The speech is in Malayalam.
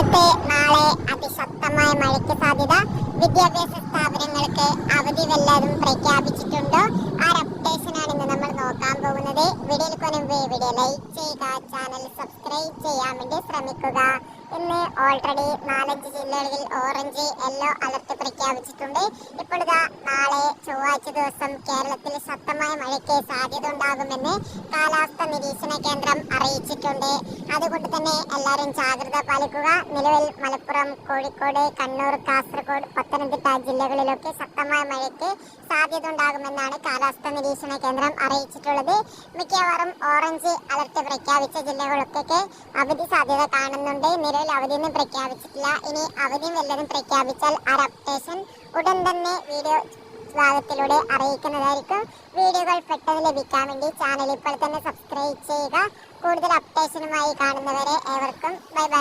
സംസ്ഥാനത്ത് നാളെ അതിശക്തമായ മഴയ്ക്ക് സാധ്യത. വിദ്യാഭ്യാസ സ്ഥാപനങ്ങൾക്ക് അവധി വല്ലതും പ്രഖ്യാപിച്ചിട്ടുണ്ടോ? ആ അപ്ഡേഷനാണ് ഇന്ന് നമ്മൾ നോക്കാൻ പോകുന്നത്. വീഡിയോയിൽ കൊനുമ്പ് വീഡിയോ ലൈക്ക് ചെയ്യുക ചാനൽ സബ്സ്ക്രൈബ് ചെയ്യാൻ വേണ്ടി ശ്രമിക്കുക. ഇന്ന് ഓൾറെഡി നാലഞ്ച് ജില്ലകളിൽ ഓറഞ്ച് യെല്ലോ അലർട്ട് പ്രഖ്യാപിച്ചിട്ടുണ്ട്. ഇപ്പോൾ ഇതാ നാളെ ചൊവ്വാഴ്ച ദിവസം കേരളത്തിൽ ശക്തമായ മഴയ്ക്ക് സാധ്യത ഉണ്ടാകുമെന്ന് കാലാവസ്ഥ നിരീക്ഷണ കേന്ദ്രം അറിയിച്ചിട്ടുണ്ട്. അതുകൊണ്ട് തന്നെ എല്ലാവരും ജാഗ്രത പാലിക്കുക. നിലവിൽ മലപ്പുറം കോഴിക്കോട് കണ്ണൂർ കാസർഗോഡ് പത്തനംതിട്ട ജില്ലകളിലൊക്കെ ശക്തമായ മഴയ്ക്ക് സാധ്യത ഉണ്ടാകുമെന്നാണ് കാലാവസ്ഥ നിരീക്ഷണ കേന്ദ്രം അറിയിച്ചിട്ടുള്ളത്. മിക്കവാറും ഓറഞ്ച് അലർട്ട് പ്രഖ്യാപിച്ച ജില്ലകളൊക്കെ അവധി സാധ്യത കാണുന്നുണ്ട്. നിലവിൽ അവധിയൊന്നും പ്രഖ്യാപിച്ചിട്ടില്ല. ഇനി അവധിയും വല്ലതും പ്രഖ്യാപിച്ചാൽ ആ അപ്ഡേഷൻ ഉടൻ തന്നെ വീഡിയോ ഭാഗത്തിലൂടെ അറിയിക്കുന്നതായിരിക്കും. വീഡിയോകൾ പെട്ടെന്ന് ലഭിക്കാൻ വേണ്ടി ചാനൽ ഇപ്പോൾ തന്നെ സബ്സ്ക്രൈബ് ചെയ്യുക. കൂടുതൽ അപ്ഡേഷനുമായി കാണുന്നവരെ ഏവർക്കും ബൈ ബൈ